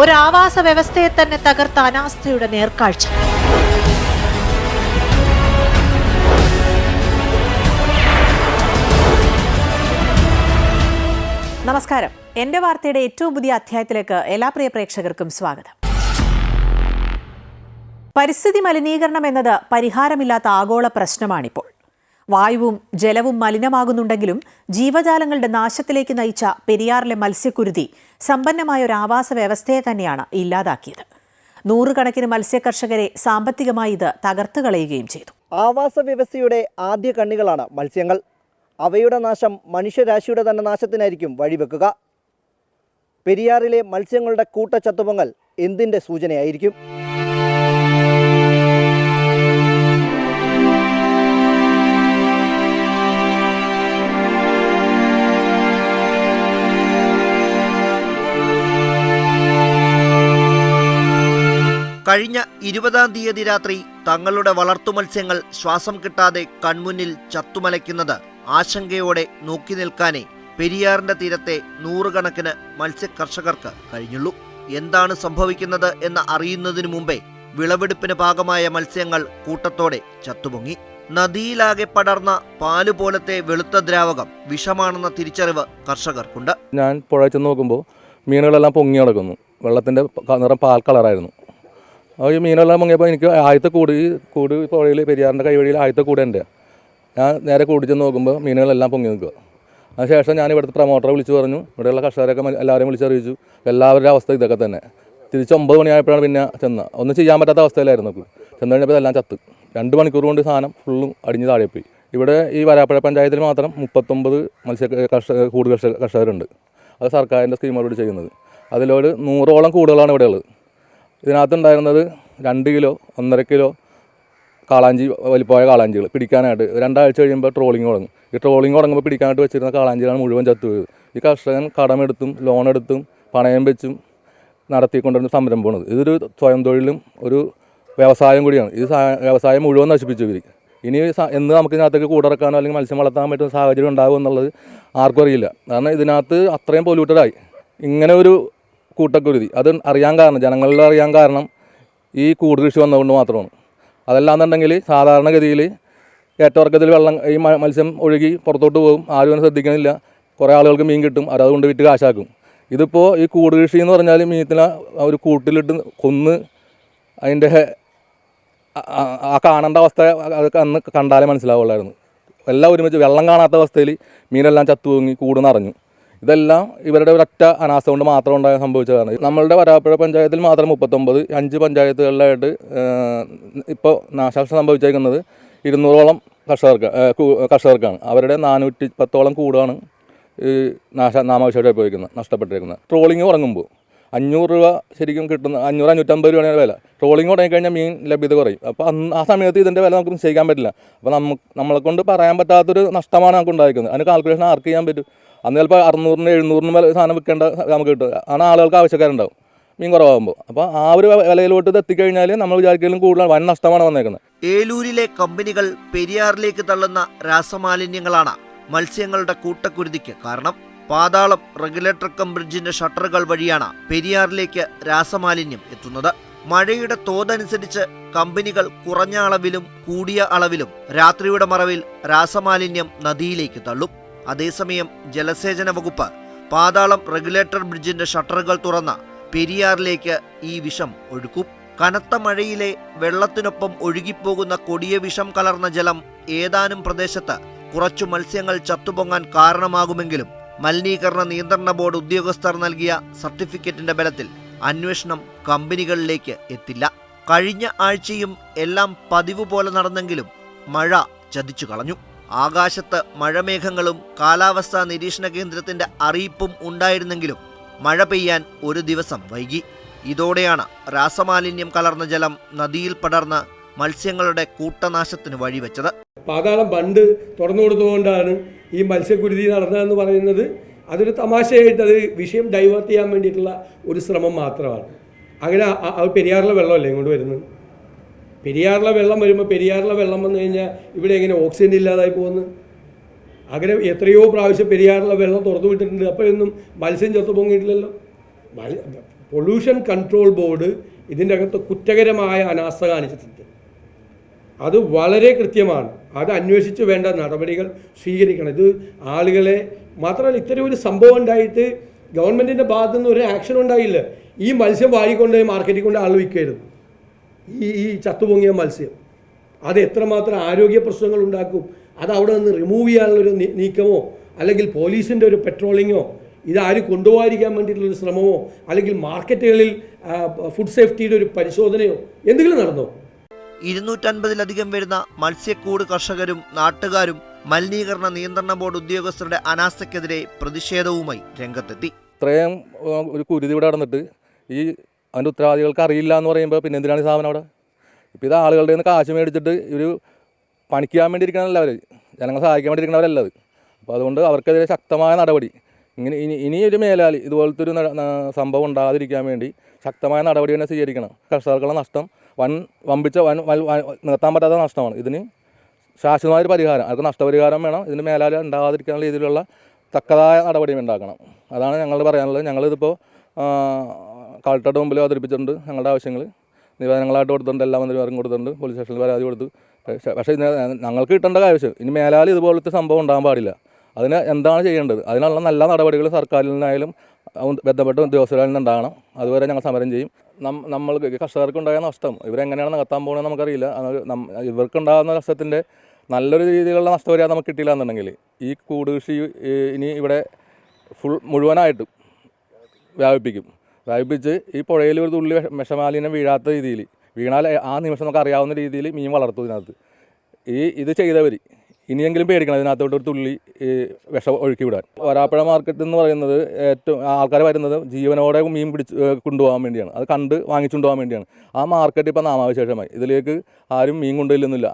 ഒരു ആവാസ വ്യവസ്ഥയെ തന്നെ തകർത്ത അനാസ്ഥയുടെ നേർക്കാഴ്ച. നമസ്കാരം. എന്റെ വാർത്തയുടെ ഏറ്റവും പുതിയ അധ്യായത്തിലേക്ക് എല്ലാ പ്രിയ പ്രേക്ഷകർക്കും സ്വാഗതം. പരിസ്ഥിതി മലിനീകരണം എന്നത് പരിഹാരമില്ലാത്ത ആഗോള പ്രശ്നമാണിപ്പോൾ. വായുവും ജലവും മലിനമാകുന്നുണ്ടെങ്കിലും ജീവജാലങ്ങളുടെ നാശത്തിലേക്ക് നയിച്ച പെരിയാറിലെ മത്സ്യക്കുരുതി സമ്പന്നമായ ഒരു ആവാസ വ്യവസ്ഥയെ തന്നെയാണ് ഇല്ലാതാക്കിയത്. നൂറുകണക്കിന് മത്സ്യകർഷകരെ സാമ്പത്തികമായി ഇത് തകർത്തു കളയുകയും ചെയ്തു. ആവാസ വ്യവസ്ഥയുടെ ആദ്യ കണ്ണികളാണ് മത്സ്യങ്ങൾ. അവയുടെ നാശം മനുഷ്യരാശിയുടെ തന്നെ നാശത്തിനായിരിക്കും വഴിവെക്കുക. പെരിയാറിലെ മത്സ്യങ്ങളുടെ കൂട്ടച്ചത്തുപൊങ്ങൽ എന്തിന്റെ സൂചനയായിരിക്കും? കഴിഞ്ഞ ഇരുപതാം തീയതി രാത്രി തങ്ങളുടെ വളർത്തു മത്സ്യങ്ങൾ ശ്വാസം കിട്ടാതെ കൺമുന്നിൽ ചത്തുമലയ്ക്കുന്നത് ആശങ്കയോടെ നോക്കി നിൽക്കാനേ പെരിയാറിന്റെ തീരത്തെ നൂറുകണക്കിന് മത്സ്യകർഷകർക്ക് കഴിഞ്ഞുള്ളൂ. എന്താണ് സംഭവിക്കുന്നത് എന്ന് അറിയുന്നതിനു മുമ്പേ വിളവെടുപ്പിന് ഭാഗമായ മത്സ്യങ്ങൾ കൂട്ടത്തോടെ ചത്തുപൊങ്ങി. നദിയിലാകെ പടർന്ന പാൽ പോലത്തെ വെളുത്ത ദ്രാവകം വിഷമാണെന്ന തിരിച്ചറിവ് കർഷകർക്കുണ്ട്. ഞാൻ പുഴ ചെന്ന് നോക്കുമ്പോൾ മീനുകളെല്ലാം പൊങ്ങി കിടക്കുന്നു വെള്ളത്തിന്റെ നിറം പാൽ കളറായിരുന്നു. അപ്പോൾ ഈ മീനെല്ലാം മുങ്ങിയപ്പോൾ എനിക്ക് ആദ്യത്തെ കൂട് ഈ കൂട് പുഴയിൽ പെരിയാറിന്റെ കൈവഴിയിൽ ആദ്യത്തെ കൂടെ ഉണ്ട് ഞാൻ നേരെ കൂടി ചെന്ന് നോക്കുമ്പോൾ മീനുകളെല്ലാം പൊങ്ങി നിൽക്കുക. അതിനുശേഷം ഞാൻ ഇവിടുത്തെ പ്രൊമോട്ടറെ വിളിച്ച് പറഞ്ഞു ഇവിടെയുള്ള കർഷകരൊക്കെ എല്ലാവരെയും വിളിച്ചറിയിച്ചു. എല്ലാവരുടെ അവസ്ഥ ഇതൊക്കെ തന്നെ. തിരിച്ച് ഒമ്പത് മണിയായപ്പോഴാണ് പിന്നെ ചെന്ന. ഒന്നും ചെയ്യാൻ പറ്റാത്ത അവസ്ഥയിലായിരുന്നു ചെന്ന് കഴിഞ്ഞപ്പോൾ ഇതെല്ലാം ചത്ത്. രണ്ട് മണിക്കൂർ കൊണ്ട് സാധനം ഫുള്ളും അടിഞ്ഞ് താഴെപ്പോയി പോയി ഇവിടെ ഈ വരാപ്പുഴ പഞ്ചായത്തിൽ മാത്രം മുപ്പത്തൊമ്പത് മത്സ്യ കർഷക കൂട് കർഷക കർഷകരുണ്ട്. അത് സർക്കാരിന്റെ സ്കീമോട് ചെയ്യുന്നത്. അതിലോട് നൂറോളം കൂടുകളാണ് ഇവിടെ ഉള്ളത് ഇതിനകത്തുണ്ടായിരുന്നത് രണ്ട് കിലോ ഒന്നര കിലോ കാളാഞ്ചി വലിപ്പമായ കാളാഞ്ചികൾ പിടിക്കാനായിട്ട്. രണ്ടാഴ്ച കഴിയുമ്പോൾ ട്രോളിങ് തുടങ്ങും. ഈ ട്രോളിങ് തുടങ്ങുമ്പോൾ പിടിക്കാനായിട്ട് വെച്ചിരുന്ന കാളാഞ്ചികളാണ് മുഴുവൻ ചത്തുപോയത്. ഈ കർഷകൻ കടമെടുത്തും ലോണെടുത്തും പണയം വെച്ചും നടത്തിക്കൊണ്ടിരുന്ന സംരംഭമാണ് ഇതൊരു സ്വയം തൊഴിലും ഒരു വ്യവസായം കൂടിയാണ്. ഈ വ്യവസായം മുഴുവൻ നശിപ്പിച്ചു ഇവർ ഇനി എന്ന് നമുക്ക് ഇതിനകത്തേക്ക് കൂടിറക്കാനോ അല്ലെങ്കിൽ മത്സ്യം വളർത്താൻ പറ്റുന്ന സാഹചര്യം ഉണ്ടാകും എന്നുള്ളത് ആർക്കും അറിയില്ല. കാരണം ഇതിനകത്ത് അത്രയും പൊല്യൂട്ടഡായി ഇങ്ങനെ ഒരു കൂട്ടക്കുരുതി. അത് അറിയാൻ കാരണം ജനങ്ങളിൽ അറിയാൻ കാരണം ഈ കൂട് കൃഷി വന്നതുകൊണ്ട് മാത്രമാണ്. അതല്ലാന്നുണ്ടെങ്കിൽ സാധാരണഗതിയിൽ ഏറ്റവർക്കത്തിൽ വെള്ളം ഈ മത്സ്യം ഒഴുകി പുറത്തോട്ട് പോകും. ആരും അതിനെ ശ്രദ്ധിക്കണില്ല. കുറേ ആളുകൾക്ക് മീൻ കിട്ടും. അവരതുകൊണ്ട് വിറ്റ് കാശാക്കും. ഇതിപ്പോൾ ഈ കൂട് കൃഷി എന്ന് പറഞ്ഞാൽ മീനത്തിനെ ഒരു കൂട്ടിലിട്ട് കൊന്ന് അതിന്റെ ആ- കാണേണ്ട അവസ്ഥ അത് അന്ന് കണ്ടാലേ മനസ്സിലാവുള്ളായിരുന്നു. എല്ലാം ഒരുമിച്ച് വെള്ളം കാണാത്ത അവസ്ഥയിൽ മീനെല്ലാം ചത്തു പൊങ്ങി നിറഞ്ഞു. ഇതെല്ലാം ഇവരുടെ ഒരൊറ്റ അനാസ കൊണ്ട് മാത്രം ഉണ്ടായ സംഭവിച്ചതാണ്. നമ്മളുടെ വരാപ്പുഴ പഞ്ചായത്തിൽ മാത്രം മുപ്പത്തൊമ്പത് അഞ്ച് പഞ്ചായത്തുകളിലായിട്ട് ഇപ്പോൾ നാശനഷ്ടം സംഭവിച്ചേക്കുന്നത് ഇരുന്നൂറോളം കർഷകർക്ക് കർഷകർക്കാണ്. അവരുടെ നാനൂറ്റി പത്തോളം കൂടാണ് ഈ നാശ നാമാവശ്യമായിട്ട് പോയിരിക്കുന്നത് നഷ്ടപ്പെട്ടിരിക്കുന്നത്. ട്രോളിങ് തുടങ്ങുമ്പോൾ അഞ്ഞൂറ് രൂപ ശരിക്കും കിട്ടുന്ന അഞ്ഞൂറ് അഞ്ഞൂറ്റമ്പത് രൂപയാണ് വില. ട്രോളിങ് തുടങ്ങിക്കഴിഞ്ഞാൽ മീൻ ലഭ്യത കുറയും. അപ്പോൾ അന്ന് ആ സമയത്ത് ഇതിന്റെ വില നമുക്ക് നിശ്ചയിക്കാൻ പറ്റില്ല. അപ്പോൾ നമുക്ക് നമ്മളെ കൊണ്ട് പറയാൻ പറ്റാത്തൊരു നഷ്ടമാണ് നമുക്ക് ഉണ്ടായിരിക്കുന്നത്. അതിന് കാൽക്കുലേഷൻ ആർക്ക് ചെയ്യാൻ പറ്റും? അന്ന് ചിലപ്പോൾ അറുന്നൂറിന് എഴുന്നൂറിന് മേലെ സാധനം വിൽക്കേണ്ട നമുക്ക് കിട്ടും. ആണ് ആളുകൾക്ക് ആവശ്യക്കാരുണ്ടാവും. മീൻ കുറവാകുമ്പോൾ. അപ്പോൾ ആ ഒരു വിലയിലോട്ട് ഇത് എത്തിക്കഴിഞ്ഞാൽ നമ്മൾ വിചാരിക്കലും കൂടുതൽ വൻ നഷ്ടമാണ് വന്നേക്കുന്നത്. ഏലൂരിലെ കമ്പനികൾ പെരിയാറിലേക്ക് തള്ളുന്ന രാസമാലിന്യങ്ങളാണ് മത്സ്യങ്ങളുടെ കൂട്ടക്കുരുതിക്ക് കാരണം. പാതാളം റെഗുലേറ്റർ കം ബ്രിഡ്ജിന്റെ ഷട്ടറുകൾ വഴിയാണ് പെരിയാറിലേക്ക് രാസമാലിന്യം എത്തുന്നത്. മഴയുടെ തോതനുസരിച്ച് കമ്പനികൾ കുറഞ്ഞ അളവിലും കൂടിയ അളവിലും രാത്രിയുടെ മറവിൽ രാസമാലിന്യം നദിയിലേക്ക് തള്ളും. അതേസമയം ജലസേചന വകുപ്പ് പാതാളം റെഗുലേറ്റർ ബ്രിഡ്ജിന്റെ ഷട്ടറുകൾ തുറന്ന പെരിയാറിലേക്ക് ഈ വിഷം ഒഴുക്കും. കനത്ത മഴയിലെ വെള്ളത്തിനൊപ്പം ഒഴുകിപ്പോകുന്ന കൊടിയ വിഷം കലർന്ന ജലം ഏതാനും പ്രദേശത്ത് കുറച്ചു മത്സ്യങ്ങൾ ചത്തുപൊങ്ങാൻ കാരണമാകുമെങ്കിലും മലിനീകരണ നിയന്ത്രണ ബോർഡ് ഉദ്യോഗസ്ഥർ നൽകിയ സർട്ടിഫിക്കറ്റിന്റെ ബലത്തിൽ അന്വേഷണം കമ്പനികളിലേക്ക് എത്തില്ല. കഴിഞ്ഞ ആഴ്ചയും എല്ലാം പതിവ് പോലെ നടന്നെങ്കിലും മഴ ചതിച്ചു കളഞ്ഞു ആകാശത്ത് മഴമേഘങ്ങളും കാലാവസ്ഥാ നിരീക്ഷണ കേന്ദ്രത്തിന്റെ അറിയിപ്പും ഉണ്ടായിരുന്നെങ്കിലും മഴ പെയ്യാൻ ഒരു ദിവസം വൈകി. ഇതോടെയാണ് രാസമാലിന്യം കലർന്ന ജലം നദിയിൽ പടർന്ന് മത്സ്യങ്ങളുടെ കൂട്ടനാശത്തിന് വഴിവെച്ചത്. പാതാളം പണ്ട് തുറന്നു കൊടുത്തുകൊണ്ടാണ് ഈ മത്സ്യക്കുരുതി നടന്നതെന്ന് പറയുന്നത്. അതൊരു തമാശയായിട്ട് അത് വിഷയം ഡൈവേർട്ട് ചെയ്യാൻ വേണ്ടിയിട്ടുള്ള ഒരു ശ്രമം മാത്രമാണ്. അങ്ങനെ പെരിയാറിലെ വെള്ളമല്ലേ ഇങ്ങോട്ട് വരുന്നത്? പെരിയാറിലെ വെള്ളം വരുമ്പോൾ പെരിയാറിലെ വെള്ളം വന്നു കഴിഞ്ഞാൽ ഇവിടെ എങ്ങനെ ഓക്സിജൻ ഇല്ലാതായി പോകുന്നു? അങ്ങനെ എത്രയോ പ്രാവശ്യം പെരിയാറിലെ വെള്ളം തുറന്നു വിട്ടിട്ടുണ്ട്. അപ്പോഴൊന്നും മത്സ്യം ചത്തു പൊങ്ങിയിട്ടില്ലല്ലോ. പൊല്യൂഷൻ കൺട്രോൾ ബോർഡ് ഇതിന്റെ അകത്ത് കുറ്റകരമായ അനാസ്ഥ കാണിച്ചിട്ടുണ്ട്. അത് വളരെ കൃത്യമാണ്. അത് അന്വേഷിച്ച് വേണ്ട നടപടികൾ സ്വീകരിക്കണം. ഇത് ആളുകളെ മാത്രമല്ല ഇത്തരം ഒരു സംഭവം ഉണ്ടായിട്ട് ഗവൺമെന്റിന്റെ ഭാഗത്തുനിന്ന് ഒരു ആക്ഷൻ ഉണ്ടായില്ല. ഈ മത്സ്യം വാങ്ങിക്കൊണ്ട് മാർക്കറ്റിൽ കൊണ്ട് ആൾ വിൽക്കരുത് ഈ ഈ ചത്തുപൊങ്ങിയ മത്സ്യം. അത് എത്രമാത്രം ആരോഗ്യ പ്രശ്നങ്ങൾ ഉണ്ടാക്കും? അത് അവിടെ നിന്ന് റിമൂവ് ചെയ്യാനുള്ളൊരു നീക്കമോ? അല്ലെങ്കിൽ പോലീസിന്റെ ഒരു പെട്രോളിങ്ങോ ഇതാര് കൊണ്ടുപോകാതിരിക്കാൻ വേണ്ടിയിട്ടുള്ളൊരു ശ്രമമോ? അല്ലെങ്കിൽ മാർക്കറ്റുകളിൽ ഫുഡ് സേഫ്റ്റിയുടെ ഒരു പരിശോധനയോ? എന്തെങ്കിലും നടന്നോ? ഇരുന്നൂറ്റൻപതിലധികം വരുന്ന മത്സ്യക്കൂട് കർഷകരും നാട്ടുകാരും മലിനീകരണ നിയന്ത്രണ ബോർഡ് ഉദ്യോഗസ്ഥരുടെ അനാസ്ഥയ്ക്കെതിരെ പ്രതിഷേധവുമായി രംഗത്തെത്തി. ഇത്രയും ഒരു കുരുതി ഇവിടെ നടന്നിട്ട് ഈ അതിന്റെ ഉത്തരവാദികൾക്ക് അറിയില്ല എന്ന് പറയുമ്പോൾ പിന്നെ എന്തിനാണ് ഈ സാധനം അവിടെ? ഇപ്പോൾ ഇത് ആളുകളുടെ നിന്ന് കാശ് മേടിച്ചിട്ട് ഒരു പണിക്കാൻ വേണ്ടി ഇരിക്കണമല്ല അവർ ജനങ്ങളെ സഹായിക്കാൻ വേണ്ടി ഇരിക്കണവരല്ല അത്? അപ്പോൾ അതുകൊണ്ട് അവർക്കെതിരെ ശക്തമായ നടപടി. ഇങ്ങനെ ഇനി ഇനി ഒരു മേലാലി ഇതുപോലത്തെ ഒരു സംഭവം ഉണ്ടാകാതിരിക്കാൻ വേണ്ടി ശക്തമായ നടപടി തന്നെ സ്വീകരിക്കണം. കർഷകർക്കുള്ള നഷ്ടം വൻ വമ്പിച്ച വൻ- നിർത്താൻ പറ്റാത്ത നഷ്ടമാണ്. ഇതിന് ശാശ്വതമായ ഒരു പരിഹാരം. അവർക്ക് നഷ്ടപരിഹാരം വേണം. ഇതിന് മേലാലി ഉണ്ടാകാതിരിക്കാനുള്ള രീതിയിലുള്ള തക്കതായ നടപടിയും ഉണ്ടാക്കണം. അതാണ് ഞങ്ങൾ പറയാനുള്ളത്. ഞങ്ങളിതിപ്പോൾ കളക്ടറുടെ മുമ്പിൽ അവതരിപ്പിച്ചിട്ടുണ്ട് ഞങ്ങളുടെ ആവശ്യങ്ങൾ. നിവേദനങ്ങളായിട്ട് കൊടുത്തിട്ടുണ്ട് എല്ലാ മന്ത്രിമാരും കൊടുത്തിട്ടുണ്ട് പോലീസ് സ്റ്റേഷനിൽ പരാതി കൊടുത്തു. പക്ഷേ ഇതിന് ഞങ്ങൾക്ക് കിട്ടേണ്ട ആവശ്യം ഇനി മേലാൽ ഇതുപോലത്തെ സംഭവം ഉണ്ടാകാൻ പാടില്ല. അതിന് എന്താണ് ചെയ്യേണ്ടത്? അതിനുള്ള നല്ല നടപടികൾ സർക്കാരിൽ നിന്നായാലും ബന്ധപ്പെട്ട ഉദ്യോഗസ്ഥരിൽ നിന്നുണ്ടാകണം അതുവരെ ഞങ്ങൾ സമരം ചെയ്യും. നം- നമ്മൾക്ക് കർഷകർക്ക് ഉണ്ടായ നഷ്ടം ഇവരെങ്ങനെയാണ് നടത്താൻ പോകുന്നത് നമുക്കറിയില്ല. ഇവർക്കുണ്ടാകുന്ന നഷ്ടത്തിന്റെ നല്ലൊരു രീതിയിലുള്ള നഷ്ടപരിഹാരം നമുക്ക് കിട്ടിയില്ല എന്നുണ്ടെങ്കിൽ ഈ കൂട് കൃഷി ഇനി ഇവിടെ ഫുൾ മുഴുവനായിട്ടും വ്യാപിപ്പിക്കും. വ്യാപിപ്പിച്ച് ഈ പുഴയിൽ ഒരു തുള്ളി വിഷ- വിഷമാലിന്യം വീഴാത്ത രീതിയിൽ വീണാൽ ആ നിമിഷം നമുക്ക് അറിയാവുന്ന രീതിയിൽ മീൻ വളർത്തും ഇതിനകത്ത്. ഈ ഇത് ചെയ്തവർ ഇനിയെങ്കിലും പേടിക്കണം ഇതിനകത്തോട്ട് ഒരു തുള്ളി വിഷം ഒഴുക്കി വിടാൻ വരാപ്പുഴ മാർക്കറ്റ് എന്ന് പറയുന്നത് ഏറ്റവും ആൾക്കാർ വരുന്നത് ജീവനോടെ മീൻ പിടിച്ച് കൊണ്ടുപോകാൻ വേണ്ടിയാണ്. അത് കണ്ട് വാങ്ങിച്ചുകൊണ്ടുപോകാൻ വേണ്ടിയാണ്. ആ മാർക്കറ്റ് ഇപ്പോൾ നാമാവശേഷമായി. ഇതിലേക്ക് ആരും മീൻ കൊണ്ടുവരില്ലെന്നില്ല.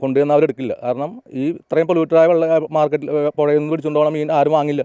കൊണ്ടുവന്ന് അവരെടുക്കില്ല. കാരണം ഈ ഇത്രയും പൊല്യൂട്ടഡായ വെള്ള മാർക്കറ്റിൽ പുഴയിൽ നിന്ന് പിടിച്ചുകൊണ്ടുപോകണ മീൻ ആരും വാങ്ങില്ല.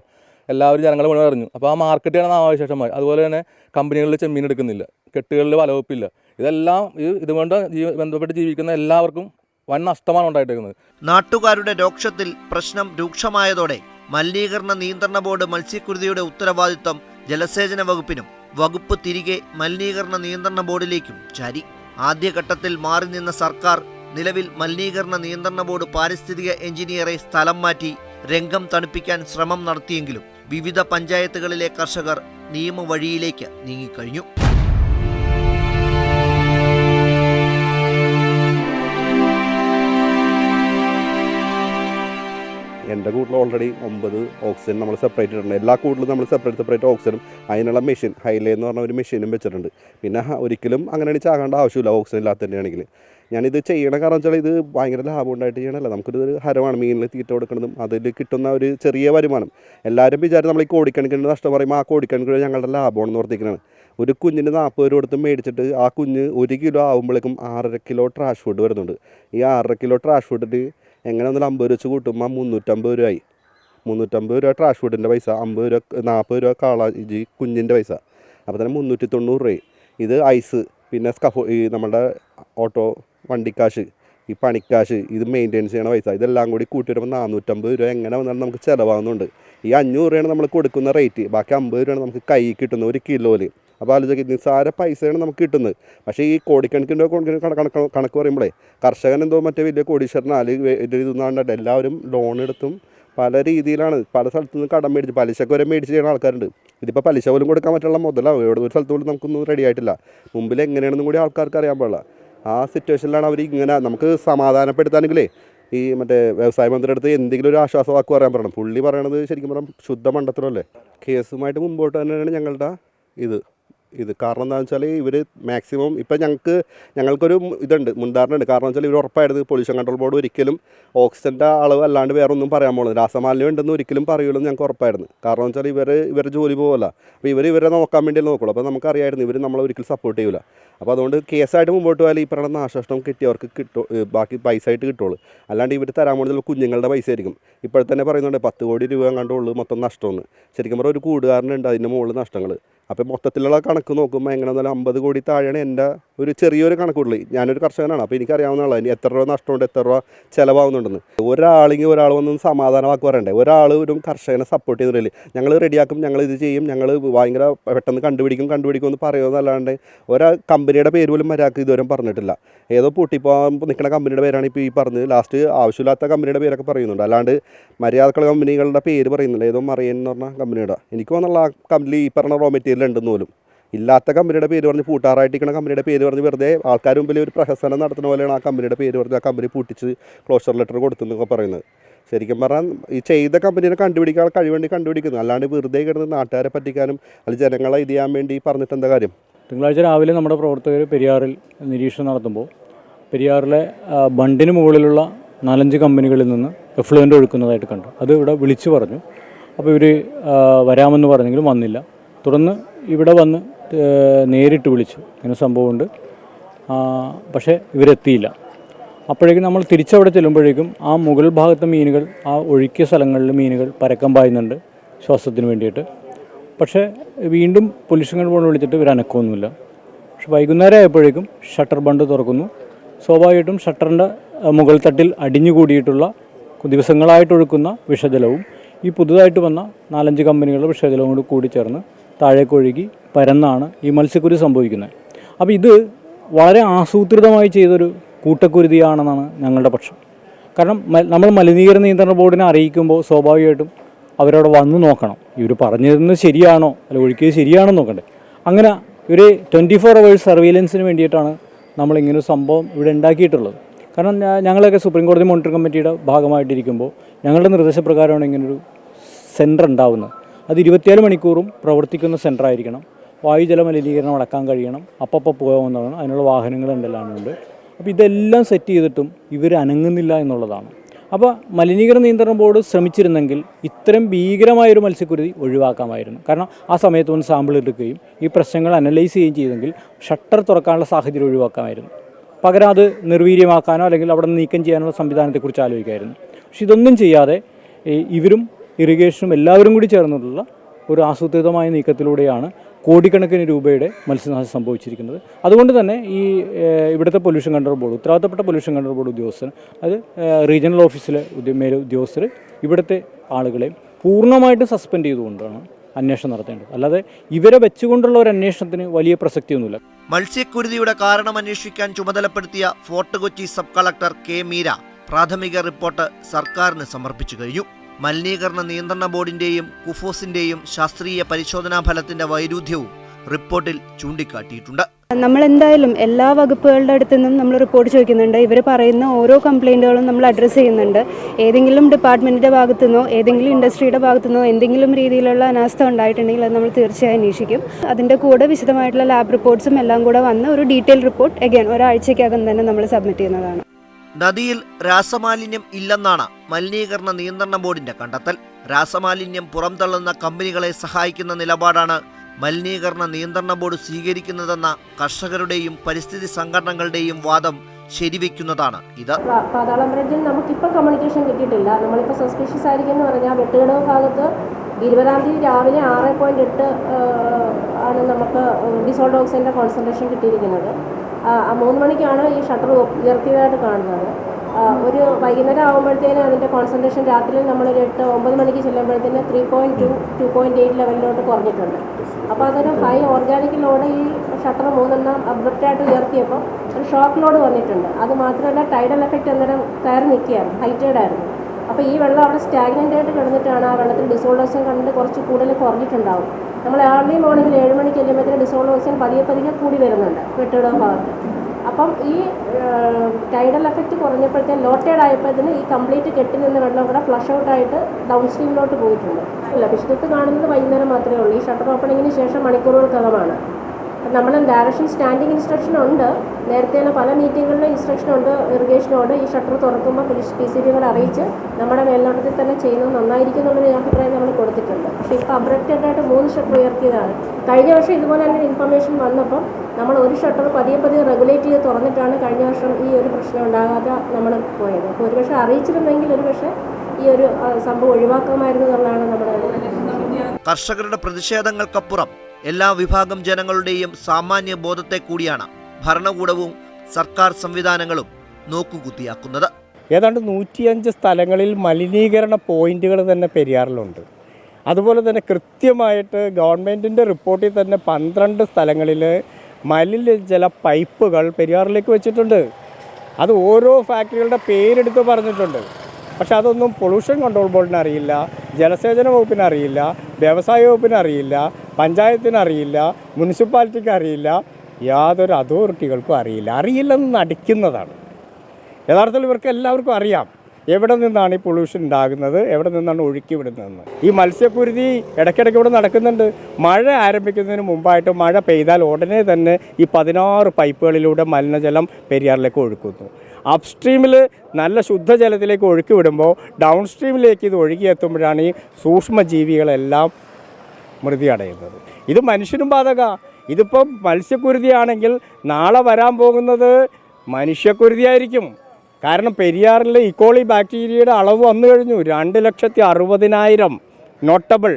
എല്ലാവരും ജനങ്ങൾ മുഴുവൻ അറിഞ്ഞു. അപ്പോൾ ആ മാർക്കറ്റാണ് നാമാവിശേഷമായി അതുപോലെ തന്നെ കമ്പനികളിൽ ചെമ്മീൻ എടുക്കുന്നില്ല. കെട്ടുകളിൽ വലവപ്പില്ല ഇതെല്ലാം ഈ ഇതുകൊണ്ട് ബന്ധപ്പെട്ട് ജീവിക്കുന്ന എല്ലാവർക്കും വൻ നഷ്ടമാണ് ഉണ്ടായിട്ടിരിക്കുന്നത് നാട്ടുകാരുടെ രോക്ഷത്തിൽ പ്രശ്നം രൂക്ഷമായതോടെ മലിനീകരണ നിയന്ത്രണ ബോർഡ് മത്സ്യക്കുരുതിയുടെ ഉത്തരവാദിത്തം ജലസേചന വകുപ്പിനും വകുപ്പ് തിരികെ മലിനീകരണ നിയന്ത്രണ ബോർഡിലേക്കും ചാരി. ആദ്യഘട്ടത്തിൽ മാറി നിന്ന സർക്കാർ നിലവിൽ മലിനീകരണ നിയന്ത്രണ ബോർഡ് പാരിസ്ഥിതിക എഞ്ചിനീയറെ സ്ഥലം മാറ്റി രംഗം തണുപ്പിക്കാൻ ശ്രമം നടത്തിയെങ്കിലും വിവിധ പഞ്ചായത്തുകളിലെ കർഷകർ നിയമവഴിയിലേക്ക് നീങ്ങിക്കഴിഞ്ഞു. എന്റെ കൂട്ടിൽ ഓൾറെഡി ഒമ്പത് ഓക്സിജൻ നമ്മൾ സെപ്പറേറ്റ് ഇട്ടുണ്ട് എല്ലാ കൂട്ടിലും നമ്മൾ സെപ്പറേറ്റ് സെപ്പറേറ്റ് ഓക്സിജനും അതിനുള്ള മെഷീൻ ഹൈലേ എന്ന് പറഞ്ഞ ഒരു മെഷീനും വെച്ചിട്ടുണ്ട്. പിന്നെ ഒരിക്കലും അങ്ങനെ ചാകേണ്ട ആവശ്യമില്ല ഓക്സിജൻ ഇല്ലാത്തതിന്റെയാണെങ്കിൽ ഞാനിത് ചെയ്യണ കാരണം വെച്ചാൽ ഇത് ഭയങ്കര ലാഭം ഉണ്ടായിട്ട് ചെയ്യണമല്ല നമുക്കൊരു ഹരമാണ്. മീനിൽ തീറ്റ കൊടുക്കുന്നതും അതിൽ കിട്ടുന്ന ഒരു ചെറിയ വരുമാനം. എല്ലാവരും വിചാരിച്ച് നമ്മൾ ഈ കോടിക്കണക്കിന് നഷ്ടം പറയുമ്പോൾ ആ കോടിക്കണക്കിന് ഞങ്ങളുടെ ലാഭമാണെന്ന് ഓർത്തിരിക്കണതാണ്. ഒരു കുഞ്ഞിന് നാൽപ്പത് രൂപ കൊടുത്ത് മേടിച്ചിട്ട് ആ കുഞ്ഞ് ഒരു കിലോ ആകുമ്പോഴേക്കും ആറര കിലോ ട്രാഷ് ഫുഡ് വരുന്നുണ്ട്. ഈ ആറര കിലോ ട്രാഷ് ഫുഡിൽ എങ്ങനെ ഒന്നും അമ്പത് രൂപ വെച്ച് കൂട്ടുമ്പോൾ മുന്നൂറ്റമ്പത് രൂപയായി. മുന്നൂറ്റമ്പത് രൂപ ട്രാഷ് ഫുഡിന്റെ പൈസ അമ്പത് രൂപ നാൽപ്പത് രൂപ കാള ഈ കുഞ്ഞിന്റെ പൈസ. അപ്പോൾ തന്നെ മുന്നൂറ്റി തൊണ്ണൂറ് രൂപയായി. ഇത് ഐസ് പിന്നെ സ്കഫോ ഈ നമ്മുടെ ഓട്ടോ വണ്ടിക്കാശ് ഈ പണിക്കാശ് ഇത് മെയിന്റെനൻസ് ചെയ്യണ പൈസ ഇതെല്ലാം കൂടി കൂട്ടി വരുമ്പോൾ നാനൂറ്റമ്പത് രൂപ എങ്ങനെ വന്നാലും നമുക്ക് ചിലവാകുന്നുണ്ട്. ഈ അഞ്ഞൂറ് രൂപയാണ് നമ്മൾ കൊടുക്കുന്ന റേറ്റ് ബാക്കി അമ്പത് രൂപയാണ് നമുക്ക് കൈ കിട്ടുന്നത് ഒരു കിലോയിൽ അപ്പോൾ ആലോചിക്കുക നിസ്സാര പൈസയാണ് നമുക്ക് കിട്ടുന്നത്. പക്ഷേ ഈ കൊടുക്കുന്ന കണക്ക് കണക്ക് പറയുമ്പോഴേ കർഷകൻ എന്തോ മറ്റേ വലിയ കോടീശ്വരൻ അല്ലെങ്കിൽ ഇതൊന്നും എല്ലാവരും ലോൺ എടുത്തും പല രീതിയിലാണ്. പല സ്ഥലത്തു നിന്ന് കടം മേടിച്ച് പലിശക്ക് വരെ മേടിച്ച് ചെയ്യുന്ന ആൾക്കാരുണ്ട്. ഇതിപ്പോൾ പലിശ പോലും കൊടുക്കാൻ പറ്റുള്ള മുതലാവും. എവിടെ ഒരു സ്ഥലത്ത് പോലും നമുക്കൊന്നും റെഡി ആയിട്ടില്ല. മുമ്പിൽ എങ്ങനെയാണെന്നും കൂടി ആൾക്കാർക്ക് അറിയാൻ പാടില്ല. ആ സിറ്റുവേഷനിലാണ് അവർ ഇങ്ങനെ നമുക്ക് സമാധാനപ്പെടുത്താനെങ്കിലേ ഈ മറ്റേ വ്യവസായ മന്ത്രിയുടെ അടുത്ത് എന്തെങ്കിലും ഒരു ആശ്വാസ വാക്ക് പറയാൻ പറയണം. പുള്ളി പറയണത് ശരിക്കും പറഞ്ഞാൽ ശുദ്ധ മണ്ടത്തരമല്ലേ? കേസുമായിട്ട് മുമ്പോട്ട് തന്നെയാണ് ഞങ്ങളുടെ ഇത്. ഇത്. കാരണം എന്താണെന്ന് വെച്ചാൽ ഇവർ മാക്സിമം ഇപ്പം ഞങ്ങൾക്ക് ഞങ്ങൾക്കൊരു ഇതുണ്ട് മുൻധാരണയുണ്ട്. കാരണം വെച്ചാൽ ഇവർ ഉറപ്പായിരുന്നു പൊല്യൂഷൻ കൺട്രോൾ ബോർഡ് ഒരിക്കലും ഓക്സിജന്റെ അളവ് അല്ലാണ്ട് വേറെ ഒന്നും പറയാൻ പോകുന്നത് രാസമാലിന്യം ഉണ്ടെന്ന് ഒരിക്കലും പറയുള്ളൂ ഞങ്ങൾക്ക് ഉറപ്പായിരുന്നു. കാരണം വെച്ചാൽ ഇവർ ഇവരുടെ ജോലി പോകല്ല അപ്പോൾ ഇവർ ഇവരെ നോക്കാൻ വേണ്ടി നോക്കുള്ളൂ. അപ്പോൾ നമുക്കറിയായിരുന്നു ഇവർ നമ്മളെ ഒരിക്കലും സപ്പോർട്ട് ചെയ്യില്ല അപ്പോൾ അതുകൊണ്ട് കേസായിട്ട് മുമ്പോട്ട് പോയാൽ ഈ പറയുന്ന നാശനഷ്ടം കിട്ടിയവർക്ക് കിട്ടും ബാക്കി പൈസ ആയിട്ട് കിട്ടുള്ളൂ. അല്ലാണ്ട് ഇവർ തരാൻ പോകുന്നത് കുഞ്ഞുങ്ങളുടെ പൈസ ആയിരിക്കും ഇപ്പോഴത്തന്നെ തന്നെ പറയുന്നുണ്ട് പത്ത് കോടി രൂപ കണ്ടുള്ളൂ മൊത്തം നഷ്ടമെന്ന് ശരിക്കും പറഞ്ഞാൽ ഒരു കൂടുകാരനുണ്ട് അതിന്റെ മുകളിൽ നഷ്ടങ്ങൾ അപ്പോൾ മൊത്തത്തിലുള്ള കണക്ക് കണക്ക് നോക്കുമ്പോൾ എങ്ങനെ വന്നാലും അമ്പത് കോടി താഴെയാണ് എന്റെ ഒരു ചെറിയൊരു കണക്കുള്ളൂ ഞാനൊരു കർഷകനാണ്. അപ്പോൾ എനിക്കറിയാവുന്ന ആളാണ്. ഇനി എത്ര രൂപ നഷ്ടമുണ്ട് എത്ര രൂപ ചിലവാകുന്നുണ്ടെന്ന്. ഒരാളെങ്കിൽ ഒരാൾ വന്ന് സമാധാനമാക്കി പറയണ്ടേ? ഒരാൾ ഒരു കർഷകനെ സപ്പോർട്ട് ചെയ്യുന്നില്ല ഞങ്ങൾ റെഡിയാക്കും ഞങ്ങൾ ഇത് ചെയ്യും ഞങ്ങൾ ഭയങ്കര പെട്ടെന്ന് കണ്ടുപിടിക്കും കണ്ടുപിടിക്കും എന്ന് പറയുമെന്നല്ലാണ്ട് ഒരാ കമ്പനിയുടെ പേര് പോലും മര്യാദയ്ക്ക് ഇതുവരെ പറഞ്ഞിട്ടില്ല. ഏതോ പൂട്ടിപ്പോകാൻ നിൽക്കുന്ന കമ്പനിയുടെ പേരാണ് ഇപ്പോൾ ഈ പറഞ്ഞത്. ലാസ്റ്റ് ആവശ്യമില്ലാത്ത കമ്പനിയുടെ പേരൊക്കെ പറയുന്നുണ്ട്. അല്ലാണ്ട് മര്യാദക്കുള്ള കമ്പനികളുടെ പേര് പറയുന്നില്ല. ഏതോ മറിയൻ എന്ന് പറഞ്ഞ കമ്പനിയുടെ. എനിക്ക് തോന്നുന്നുള്ള ആ കമ്പനി ഈ പറഞ്ഞ റോ മെറ്റീരിയൽ ഉണ്ടെന്ന് പോലും. ഇല്ലാത്ത കമ്പനിയുടെ പേര് പറഞ്ഞ് പൂട്ടാറായിട്ടിരിക്കുന്ന കമ്പനിയുടെ പേര് പറഞ്ഞ് വെറുതെ ആൾക്കാർ മുമ്പിൽ ഒരു പ്രഹസനം നടത്തുന്ന പോലെയാണ് ആ കമ്പനിയുടെ പേര് പറഞ്ഞ് ആ കമ്പനി പൂട്ടിച്ച് ക്ലോഷർ ലെറ്റർ കൊടുത്തെന്നൊക്കെ പറയുന്നത്. ശരിക്കും പറഞ്ഞാൽ ഈ ചെയ്ത കമ്പനീനെ കണ്ടുപിടിക്കാൻ കഴിവേണ്ടി കണ്ടുപിടിക്കുന്നു. അല്ലാണ്ട് വെറുതെ കിടന്ന് നാട്ടുകാരെ പറ്റിക്കാനും അല്ലെങ്കിൽ ജനങ്ങളെ ഇത് ചെയ്യാൻ വേണ്ടി പറഞ്ഞിട്ട് എന്താ കാര്യം? തിങ്കളാഴ്ച രാവിലെ നമ്മുടെ പ്രവർത്തകർ പെരിയാറിൽ നിരീക്ഷണം നടത്തുമ്പോൾ പെരിയാറിലെ ബണ്ടിന് മുകളിലുള്ള നാലഞ്ച് കമ്പനികളിൽ നിന്ന് എഫ്ലുവന്റ് ഒഴുക്കുന്നതായിട്ട് കണ്ടു. അത് ഇവിടെ വിളിച്ചു പറഞ്ഞു. അപ്പോൾ ഇവർ വരാമെന്ന് പറഞ്ഞെങ്കിലും വന്നില്ല. തുടർന്ന് ഇവിടെ വന്ന് നേരിട്ട് വിളിച്ചു. ഇങ്ങനെ സംഭവമുണ്ട്. പക്ഷേ ഇവരെത്തിയില്ല. അപ്പോഴേക്കും നമ്മൾ തിരിച്ചവിടെ ചെല്ലുമ്പോഴേക്കും ആ മുകൾ ഭാഗത്തെ മീനുകൾ ആ ഒഴുക്കിയ സ്ഥലങ്ങളിൽ മീനുകൾ പരക്കം പായുന്നുണ്ട് ശ്വാസത്തിന് വേണ്ടിയിട്ട്. പക്ഷേ വീണ്ടും പൊല്യൂഷൻ കൺട്രോൾ വിളിച്ചിട്ട് ഇവർ അനക്കമൊന്നുമില്ല. പക്ഷെ വൈകുന്നേരം ആയപ്പോഴേക്കും ഷട്ടർ ബണ്ട് തുറക്കുന്നു. സ്വാഭാവികമായിട്ടും ഷട്ടറിന്റെ മുകൾ തട്ടിൽ അടിഞ്ഞുകൂടിയിട്ടുള്ള ദിവസങ്ങളായിട്ട് ഒഴുക്കുന്ന വിഷജലവും ഈ പുതുതായിട്ട് വന്ന നാലഞ്ച് കമ്പനികളുടെ വിഷജലവും കൂടി കൂടിച്ചേർന്ന് താഴേക്ക് ഒഴുകി പരന്നാണ് ഈ മത്സ്യക്കുരു സംഭവിക്കുന്നത്. അപ്പോൾ ഇത് വളരെ ആസൂത്രിതമായി ചെയ്തൊരു കൂട്ടക്കുരുതിയാണെന്നാണ് ഞങ്ങളുടെ പക്ഷം. കാരണം നമ്മൾ മലിനീകരണ നിയന്ത്രണ ബോർഡിനെ അറിയിക്കുമ്പോൾ സ്വാഭാവികമായിട്ടും അവരവിടെ വന്ന് നോക്കണം. ഇവർ പറഞ്ഞിരുന്നത് ശരിയാണോ? അല്ല ഒഴുക്കിയത് ശരിയാണോ നോക്കണ്ടേ? അങ്ങനെ ഒരു ട്വന്റി ഫോർ അവേഴ്സ് സർവീലൻസിന് വേണ്ടിയിട്ടാണ് ഒരു സംഭവം ഇവിടെ ഉണ്ടാക്കിയിട്ടുള്ളത്. കാരണം ഞങ്ങളൊക്കെ സുപ്രീം കോടതി മോണിറ്ററിംഗ് കമ്മിറ്റിയുടെ ഭാഗമായിട്ടിരിക്കുമ്പോൾ ഞങ്ങളുടെ നിർദ്ദേശപ്രകാരമാണ് ഇങ്ങനൊരു സെന്റർ ഉണ്ടാവുന്നത്. അത് ഇരുപത്തിയേഴ് മണിക്കൂറും പ്രവർത്തിക്കുന്ന സെന്റർ ആയിരിക്കണം വായുജല മലിനീകരണം അടക്കാൻ കഴിയണം. അപ്പപ്പോൾ പോകാവുന്നതാണ്. അതിനുള്ള വാഹനങ്ങൾ ഉണ്ട്. അപ്പോൾ ഇതെല്ലാം സെറ്റ് ചെയ്തിട്ടും ഇവർ അനങ്ങുന്നില്ല എന്നുള്ളതാണ്. അപ്പോൾ മലിനീകരണ നിയന്ത്രണ ബോർഡ് ശ്രമിച്ചിരുന്നെങ്കിൽ ഇത്തരം ഭീകരമായൊരു മത്സ്യക്കുരുതി ഒഴിവാക്കാമായിരുന്നു. കാരണം ആ സമയത്ത് ഒന്ന് സാമ്പിൾ എടുക്കുകയും ഈ പ്രശ്നങ്ങൾ അനലൈസ് ചെയ്യുകയും ചെയ്തെങ്കിൽ ഷട്ടർ തുറക്കാനുള്ള സാഹചര്യം ഒഴിവാക്കാമായിരുന്നു. പകരം അത് നിർവീര്യമാക്കാനോ അല്ലെങ്കിൽ അവിടെ നീക്കം ചെയ്യാനുള്ള സംവിധാനത്തെക്കുറിച്ച് ആലോചിക്കായിരുന്നു. പക്ഷെ ഇതൊന്നും ചെയ്യാതെ ഇവരും ഇറിഗേഷനും എല്ലാവരും കൂടി ചേർന്നിട്ടുള്ള ഒരു ആസൂത്രിതമായ നീക്കത്തിലൂടെയാണ് കോടിക്കണക്കിന് രൂപയുടെ മത്സ്യനാശം സംഭവിച്ചിരിക്കുന്നത്. അതുകൊണ്ട് തന്നെ ഈ ഇവിടുത്തെ പൊല്യൂഷൻ കൺട്രോൾ ബോർഡ് ഉത്തരവാദിത്തപ്പെട്ട പൊല്യൂഷൻ കൺട്രോൾ ബോർഡ് ഉദ്യോഗസ്ഥർ അത് റീജിയണൽ ഓഫീസിലെ മേലെ ഉദ്യോഗസ്ഥർ ഇവിടുത്തെ ആളുകളെ പൂർണമായിട്ട് സസ്പെൻഡ് ചെയ്തുകൊണ്ടാണ് അന്വേഷണം നടത്തേണ്ടത്. അല്ലാതെ ഇവരെ വെച്ചുകൊണ്ടുള്ള ഒരു അന്വേഷണത്തിന് വലിയ പ്രസക്തിയൊന്നുമില്ല. മത്സ്യക്കുരുതിയുടെ കാരണം അന്വേഷിക്കാൻ ചുമതലപ്പെടുത്തിയ fort Kochi sub collector K Meera പ്രാഥമിക റിപ്പോർട്ട് സർക്കാരിന് സമർപ്പിച്ചു കഴിഞ്ഞു. മലിനീകരണ നിയന്ത്രണ ബോർഡിന്റെയും കുഫോസിന്റെയും ശാസ്ത്രീയ പരിശോധനാ ഫലത്തിന്റെ വൈരുദ്ധ്യവും റിപ്പോർട്ടിൽ ചൂണ്ടിക്കാട്ടിയിട്ടുണ്ട്. നമ്മൾ എന്തായാലും എല്ലാ വകുപ്പുകളുടെ അടുത്തു നിന്നും നമ്മൾ റിപ്പോർട്ട് ചോദിക്കുന്നുണ്ട്. ഇവർ പറയുന്ന ഓരോ കംപ്ലൈന്റുകളും നമ്മൾ അഡ്രസ്സ് ചെയ്യുന്നുണ്ട്. ഏതെങ്കിലും ഡിപ്പാർട്ട്മെന്റിന്റെ ഭാഗത്തു നിന്നോ ഏതെങ്കിലും ഇൻഡസ്ട്രിയുടെ ഭാഗത്തു നിന്നോ എന്തെങ്കിലും രീതിയിലുള്ള അനാസ്ഥ ഉണ്ടായിട്ടുണ്ടെങ്കിൽ അത് നമ്മൾ തീർച്ചയായും അന്വേഷിക്കും. അതിന്റെ കൂടെ വിശദമായിട്ടുള്ള ലാബ് റിപ്പോർട്ട്സും എല്ലാം കൂടെ വന്ന് ഒരു ഡീറ്റെയിൽ റിപ്പോർട്ട് എഗൈൻ ഒരാഴ്ചയ്ക്കകം തന്നെ നമ്മൾ സബ്മിറ്റ് ചെയ്യുന്നതാണ്. നദിയിൽ രാസമാലിന്യം ഇല്ലെന്നാണ് മലിനീകരണ നിയന്ത്രണ ബോർഡിന്റെ കണ്ടെത്തൽ. രാസമാലിന്യം പുറംതള്ളുന്ന കമ്പനികളെ സഹായിക്കുന്ന നിലപാടാണ് മലിനീകരണ നിയന്ത്രണ ബോർഡ് സ്വീകരിക്കുന്നതെന്ന കർഷകരുടെയും പരിസ്ഥിതി സംഘടനകളുടെയും വാദം ശരിവെക്കുന്നതാണ് ഇത്. പാതാളം ബ്രിഡ്ജിൽ നമുക്കിപ്പോൾ കമ്മ്യൂണിക്കേഷൻ കിട്ടിയിട്ടില്ല. നമ്മളിപ്പോൾ സസ്പീഷ്യസ് ആയിരിക്കും എന്ന് പറഞ്ഞാൽ വെട്ടുകടവ് ഭാഗത്ത് ഇരുപതാം തീയതി രാവിലെ ആറ് പോയിന്റ് എട്ട് ആണ് നമുക്ക് ഡിസോൾഡ് ഓക്സിജന്റെ കോൺസെൻട്രേഷൻ കിട്ടിയിരിക്കുന്നത്. മൂന്ന് മണിക്കാണ് ഈ ഷട്ടർ ഉയർത്തിയതായിട്ട് കാണുന്നത്. ഒരു വൈകുന്നേരം ആകുമ്പോഴത്തേനും അതിന്റെ കോൺസെൻട്രേഷൻ രാത്രി നമ്മളൊരു എട്ട് ഒമ്പത് മണിക്ക് ചെല്ലുമ്പോഴത്തേന് three point two two point eight ലെവലിലോട്ട് കുറഞ്ഞിട്ടുണ്ട്. അപ്പോൾ അതൊരു ഹൈ ഓർഗാനിക് ലോഡ് ഈ ഷട്ടർ മൂന്നെണ്ണം അബ്രപ്റ്റായിട്ട് ഉയർത്തിയപ്പോൾ ഒരു ഷോക്ക് ലോഡ് വന്നിട്ടുണ്ട്. അത് മാത്രമല്ല ടൈഡൽ എഫക്റ്റ് അന്നേരം കയറി നിൽക്കുകയായിരുന്നു ഹൈറ്റേഡ് ആയിരുന്നു. അപ്പോൾ ഈ വെള്ളം അവിടെ സ്റ്റാഗ്നന്റ് ആയിട്ട് കിടന്നിട്ടാണ് ആ വെള്ളത്തിൽ ഡിസോൾവേഷൻ കണ്ട് കുറച്ച് കൂടുതൽ കുറഞ്ഞിട്ടുണ്ടാവും. നമ്മൾ ഏർലി മോർണിംഗിൽ ഏഴ് മണിക്ക് കഴിയുമ്പോഴത്തേക്കും ഡിസോൾവേഷൻ പതിയെ പതിയെ കൂടി വരുന്നുണ്ട്. വെട്ടിട ഭാഗത്ത് അപ്പം ഈ ടൈഡൽ എഫക്റ്റ് കുറഞ്ഞപ്പോഴത്തേന് ലോട്ടേഡ് ടൈഡ് ആയപ്പോഴത്തേന് ഈ കംപ്ലീറ്റ് കെട്ടി നിന്ന വെള്ളം കൂടെ ഫ്ലഷ് ഔട്ട് ആയിട്ട് ഡൗൺ സ്ട്രീമിലോട്ട് പോയിട്ടുണ്ട്. അല്ല വിശുദ്ധത്ത് കാണുന്നത് വൈകുന്നേരം മാത്രമേ ഉള്ളൂ. ഈ ഷട്ടർ ഓപ്പണിങ്ങിന് ശേഷം മണിക്കൂറുകൾക്കകമാണ്. നമ്മൾ ഡയറക്ഷൻ സ്റ്റാൻഡിങ് ഇൻസ്ട്രക്ഷൻ ഉണ്ട്. നേരത്തെ പല മീറ്റിങ്ങുകളിലും ഇൻസ്ട്രക്ഷൻ ഉണ്ട് ഇറിഗേഷനോട് ഈ ഷട്ടർ തുറക്കുമ്പോൾ പോലീസ് പി സി ബി കൂടെ അറിയിച്ച് നമ്മുടെ മേൽനോട്ടത്തിൽ തന്നെ ചെയ്യുന്നത് നന്നായിരിക്കും എന്നുള്ളൊരു അഭിപ്രായം നമ്മൾ കൊടുത്തിട്ടുണ്ട്. പക്ഷേ ഇപ്പോൾ അബ്രപ്റ്റഡ് ആയിട്ട് മൂന്ന് ഷട്ടർ ഉയർത്തിയതാണ്. കഴിഞ്ഞ വർഷം ഇതുപോലെ തന്നെ ഇൻഫർമേഷൻ വന്നപ്പം നമ്മൾ ഒരു ഷട്ടർ പതിയെ പതിയെ റെഗുലേറ്റ് ചെയ്ത് തുറന്നിട്ടാണ് കഴിഞ്ഞ വർഷം ഈ ഒരു പ്രശ്നം ഉണ്ടാകാതെ നമ്മൾ പോയത്. അപ്പോൾ ഒരു പക്ഷേ അറിയിച്ചിരുന്നെങ്കിൽ ഒരു പക്ഷേ ഈ ഒരു സംഭവം ഒഴിവാക്കാമായിരുന്നു എന്നുള്ളതാണ് നമ്മുടെ കർഷകരുടെ പ്രതിഷേധങ്ങൾക്കപ്പുറം എല്ലാ വിഭാഗം ജനങ്ങളുടെയും സാമാന്യ ബോധത്തെ കൂടിയാണ് ഭരണകൂടവും സർക്കാർ സംവിധാനങ്ങളും നോക്കുകുത്തിയാക്കുന്നത്. ഏതാണ്ട് നൂറ്റിയഞ്ച് സ്ഥലങ്ങളിൽ മലിനീകരണ പോയിന്റുകൾ തന്നെ പെരിയാറിലുണ്ട്. അതുപോലെ തന്നെ കൃത്യമായിട്ട് ഗവൺമെന്റിന്റെ റിപ്പോർട്ടിൽ തന്നെ പന്ത്രണ്ട് സ്ഥലങ്ങളിൽ മലിനജല പൈപ്പുകൾ പെരിയാറിലേക്ക് വെച്ചിട്ടുണ്ട്. അത് ഓരോ ഫാക്ടറികളുടെ പേരെടുത്ത് പറഞ്ഞിട്ടുണ്ട്. പക്ഷെ അതൊന്നും പൊള്യൂഷൻ കൺട്രോൾ ബോർഡിന് അറിയില്ല ജലസേചന വകുപ്പിന് അറിയില്ല വ്യവസായ വകുപ്പിന് അറിയില്ല പഞ്ചായത്തിന് അറിയില്ല മുനിസിപ്പാലിറ്റിക്ക് അറിയില്ല യാതൊരു അതോറിറ്റികൾക്കും അറിയില്ല. അറിയില്ലെന്ന് നടിക്കുന്നതാണ്. യഥാർത്ഥത്തിൽ ഇവർക്ക് എല്ലാവർക്കും അറിയാം എവിടെ നിന്നാണ് ഈ പൊള്യൂഷൻ ഉണ്ടാകുന്നത് എവിടെ നിന്നാണ് ഒഴുക്കി വിടുന്നതെന്ന്. ഈ മത്സ്യക്കുരുതി ഇടയ്ക്കിടയ്ക്ക് ഇവിടെ നടക്കുന്നുണ്ട്. മഴ ആരംഭിക്കുന്നതിന് മുമ്പായിട്ട് മഴ പെയ്താൽ ഉടനെ തന്നെ ഈ പതിനാറ് പൈപ്പുകളിലൂടെ മലിനജലം പെരിയാറിലേക്ക് ഒഴുക്കുന്നു. അപ്സ്ട്രീമിൽ നല്ല ശുദ്ധജലത്തിലേക്ക് ഒഴുക്കി വിടുമ്പോൾ ഡൗൺ സ്ട്രീമിലേക്ക് ഇത് ഒഴുകിയെത്തുമ്പോഴാണ് ഈ സൂക്ഷ്മജീവികളെല്ലാം മൃതി അടയുന്നത് ഇത് മനുഷ്യനും ബാധക. ഇതിപ്പം മത്സ്യക്കുരുതിയാണെങ്കിൽ നാളെ വരാൻ പോകുന്നത് മനുഷ്യക്കുരുതിയായിരിക്കും. കാരണം പെരിയാറിലെ ഇക്കോളി ബാക്ടീരിയയുടെ അളവ് വന്നു കഴിഞ്ഞു. രണ്ട് ലക്ഷത്തി അറുപതിനായിരം. നോട്ടബിൾ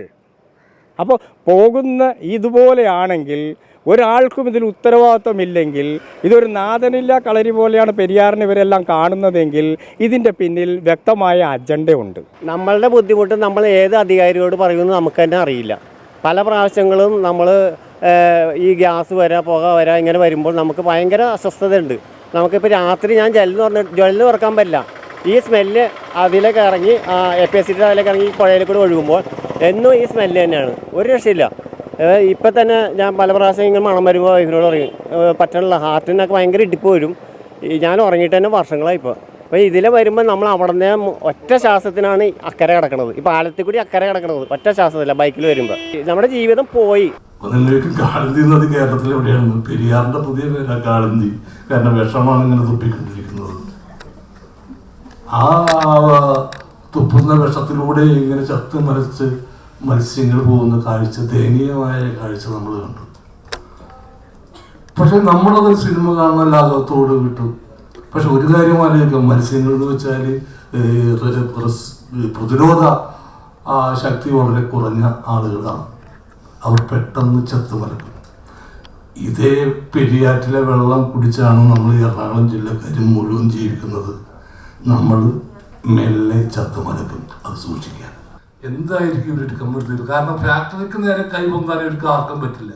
അപ്പോൾ പോകുന്ന ഇതുപോലെയാണെങ്കിൽ ഒരാൾക്കും ഇതിൽ ഉത്തരവാദിത്വമില്ലെങ്കിൽ ഇതൊരു നാഥനില്ല കളരി പോലെയാണ് പെരിയാറിന് ഇവരെല്ലാം കാണുന്നതെങ്കിൽ ഇതിന്റെ പിന്നിൽ വ്യക്തമായ അജണ്ടയുണ്ട്. നമ്മളുടെ ബുദ്ധിമുട്ട് നമ്മൾ ഏത് അധികാരിയോട് പറയുമെന്ന് നമുക്ക് തന്നെ അറിയില്ല. പല പ്രാവശ്യങ്ങളും നമ്മൾ ഈ ഗ്യാസ് വരാ പുക വരാ ഇങ്ങനെ വരുമ്പോൾ നമുക്ക് ഭയങ്കര അസ്വസ്ഥതയുണ്ട്. നമുക്കിപ്പോൾ രാത്രി ഞാൻ ജലന്ന് പറഞ്ഞ ജലന്ന് തുറക്കാൻ പറ്റില്ല. ഈ സ്മെല്ല് അതിലേക്ക് ഇറങ്ങി എ പി എസ് സിയുടെ അതിലേക്ക് ഇറങ്ങി പുഴയിൽ കൂടെ ഒഴുകുമ്പോൾ എന്നും ഈ സ്മെല്ല് തന്നെയാണ്. ഒരു രക്ഷയില്ല. ഇപ്പം തന്നെ ഞാൻ പല പ്രാവശ്യം ഇങ്ങനെ മണം വരുമ്പോൾ വൈഫിനോട് പറയും പറ്റണില്ല ഹാർട്ടിനൊക്കെ ഭയങ്കര ഇടിപ്പ് വരും. ഞാൻ ഉറങ്ങിയിട്ട് തന്നെ വർഷങ്ങളായി ഇപ്പോൾ അപ്പോൾ ഇതിൽ വരുമ്പോൾ നമ്മൾ അവിടെ നിന്ന് ഒറ്റ ശ്വാസത്തിനാണ് അക്കരെ കിടക്കണത്. ഈ പാലത്തിൽ കൂടി അക്കരെ കിടക്കണത് ഒറ്റ ശ്വാസത്തില്ല ബൈക്കിൽ വരുമ്പോൾ നമ്മുടെ ജീവിതം പോയി. കേരളത്തിൽ പെരിയാറിന്റെ പുതിയ പേരാ കാരണം വിഷമാണ് ഇങ്ങനെ തുപ്പിക്കൊണ്ടിരിക്കുന്നത്. ആ തുപ്പുന്ന വിഷത്തിലൂടെ ഇങ്ങനെ ചത്ത് മരിച്ച് മത്സ്യങ്ങൾ പോകുന്ന കാഴ്ച ദയനീയമായ കാഴ്ച നമ്മൾ കണ്ടു. പക്ഷെ നമ്മളതൊരു സിനിമ കാണുന്ന ലാഘവത്തോട് വിട്ടു. പക്ഷെ ഒരു കാര്യം ആലോചിക്കാം. മത്സ്യങ്ങൾ എന്ന് വെച്ചാൽ പ്രതിരോധ ആ, ശക്തി വളരെ കുറഞ്ഞ ആളുകളാണ്. അവർ പെട്ടെന്ന് ചത്തു മലക്കും. ഇതേ പെരിയാറ്റിലെ വെള്ളം കുടിച്ചാണ് നമ്മൾ എറണാകുളം ജില്ലക്കാരും മുഴുവൻ ജീവിക്കുന്നത്. നമ്മൾ മെല്ലെ ചത്തു മലക്കും. അത് സൂക്ഷിക്കാൻ എന്തായിരിക്കും ഇവർ എടുക്കാൻ വരുന്നത് കാരണം ഫാക്ടറിക്ക് നേരെ കൈ പൊന്താൻ ഇവർക്ക് ആർക്കും പറ്റില്ല.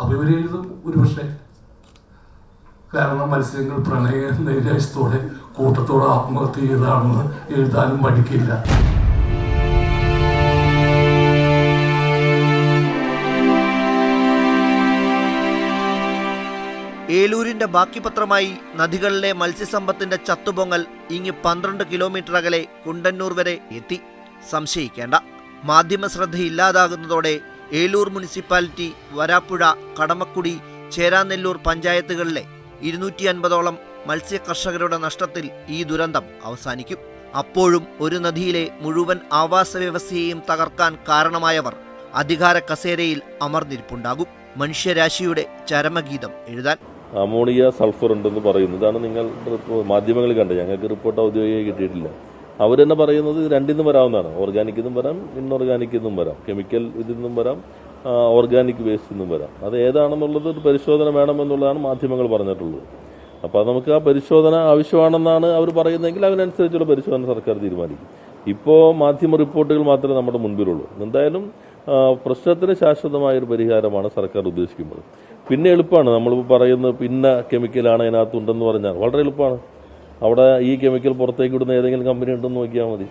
അപ്പോൾ ഇവർ എഴുതും ഒരു പക്ഷേ കാരണം മത്സ്യങ്ങൾ പ്രണയ നൈരാശ്യത്തോടെ കൂട്ടത്തോടെ ആത്മഹത്യ ചെയ്താണെന്ന് എഴുതാനും പഠിക്കില്ല. ഏലൂരിന്റെ ബാക്കി പത്രമായി നദികളിലെ മത്സ്യസമ്പത്തിന്റെ ചത്തുപൊങ്ങൽ ഇങ്ങി പന്ത്രണ്ട് കിലോമീറ്റർ അകലെ കുണ്ടന്നൂർ വരെ എത്തി. സംശയിക്കേണ്ട. മാധ്യമ ശ്രദ്ധ ഇല്ലാതാകുന്നതോടെ ഏലൂർ മുനിസിപ്പാലിറ്റി വരാപ്പുഴ കടമക്കുടി ചേരാനെല്ലൂർ പഞ്ചായത്തുകളിലെ ഇരുന്നൂറ്റി അൻപതോളം മത്സ്യ കർഷകരുടെ നഷ്ടത്തിൽ ഈ ദുരന്തം അവസാനിക്കും. അപ്പോഴും ഒരു നദിയിലെ മുഴുവൻ ആവാസ വ്യവസ്ഥയെയും തകർക്കാൻ കാരണമായവർ അധികാര കസേരയിൽ അമർന്നിരിപ്പുണ്ടാകും. മനുഷ്യരാശിയുടെ ചരമഗീതം എഴുതാൻ. അമോണിയ സൾഫർ ഉണ്ടെന്ന് പറയുന്നു ഇതാണ് നിങ്ങൾ മാധ്യമങ്ങളിൽ കണ്ടത്. ഞങ്ങൾക്ക് റിപ്പോർട്ട് ഔദ്യോഗികമായി കിട്ടിയിട്ടില്ല. അവർ തന്നെ പറയുന്നത് രണ്ടിൽ രണ്ടിന്നും വരാവുന്നതാണ്. ഓർഗാനിക് ഇന്നും വരാം ഇൻഓർഗാനിക് ഇന്നും വരാം. കെമിക്കൽ ഇതിൽ നിന്നും വരാം ഓർഗാനിക് വേസ്റ്റ് നിന്നും വരാം. അത് ഏതാണെന്നുള്ളത് ഒരു പരിശോധന വേണമെന്നുള്ളതാണ് മാധ്യമങ്ങൾ പറഞ്ഞിട്ടുള്ളത്. അപ്പോൾ നമുക്ക് ആ പരിശോധന ആവശ്യമാണെന്നാണ് അവർ പറയുന്നതെങ്കിൽ അതിനനുസരിച്ചുള്ള പരിശോധന സർക്കാർ തീരുമാനിക്കും. ഇപ്പോൾ മാധ്യമ റിപ്പോർട്ടുകൾ മാത്രമേ നമ്മുടെ മുൻപിലുള്ളൂ. എന്തായാലും പ്രശ്നത്തിന് ശാശ്വതമായ ഒരു പരിഹാരമാണ് സർക്കാർ ഉദ്ദേശിക്കുന്നത്. പിന്നെ എളുപ്പമാണ്. നമ്മളിപ്പോൾ പറയുന്നത് പിന്നെ കെമിക്കലാണ് അതിനകത്തുണ്ടെന്ന് പറഞ്ഞാൽ വളരെ എളുപ്പമാണ്. അവിടെ ഈ കെമിക്കൽ പുറത്തേക്ക് വിടുന്ന ഏതെങ്കിലും കമ്പനി ഉണ്ടെന്ന് നോക്കിയാൽ മതി.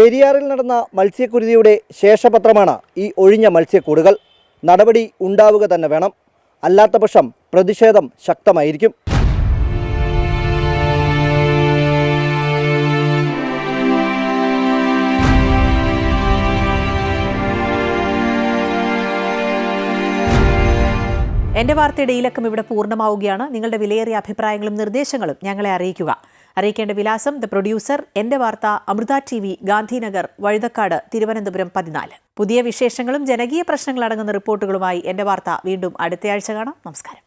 പെരിയാറിൽ നടന്ന മത്സ്യക്കുരുതിയുടെ ശേഷപത്രമാണ് ഈ ഒഴിഞ്ഞ മത്സ്യക്കൂടുകൾ. നടപടി ഉണ്ടാവുക തന്നെ വേണം. അല്ലാത്തപക്ഷം പ്രതിഷേധം ശക്തമായിരിക്കും. എന്റെ വാർത്തയുടെ ഈ ലക്കം ഇവിടെ പൂർണമാവുകയാണ്. നിങ്ങളുടെ വിലയേറിയ അഭിപ്രായങ്ങളും നിർദ്ദേശങ്ങളും ഞങ്ങളെ അറിയിക്കുക. അറിയിക്കേണ്ട വിലാസം ദ പ്രൊഡ്യൂസർ എന്റെ വാർത്ത അമൃത ടി വി ഗാന്ധിനഗർ വഴുതക്കാട് തിരുവനന്തപുരം പതിനാല്. പുതിയ വിശേഷങ്ങളും ജനകീയ പ്രശ്നങ്ങളടങ്ങുന്ന റിപ്പോർട്ടുകളുമായി എന്റെ വാർത്ത വീണ്ടും അടുത്തയാഴ്ച കാണാം. നമസ്കാരം.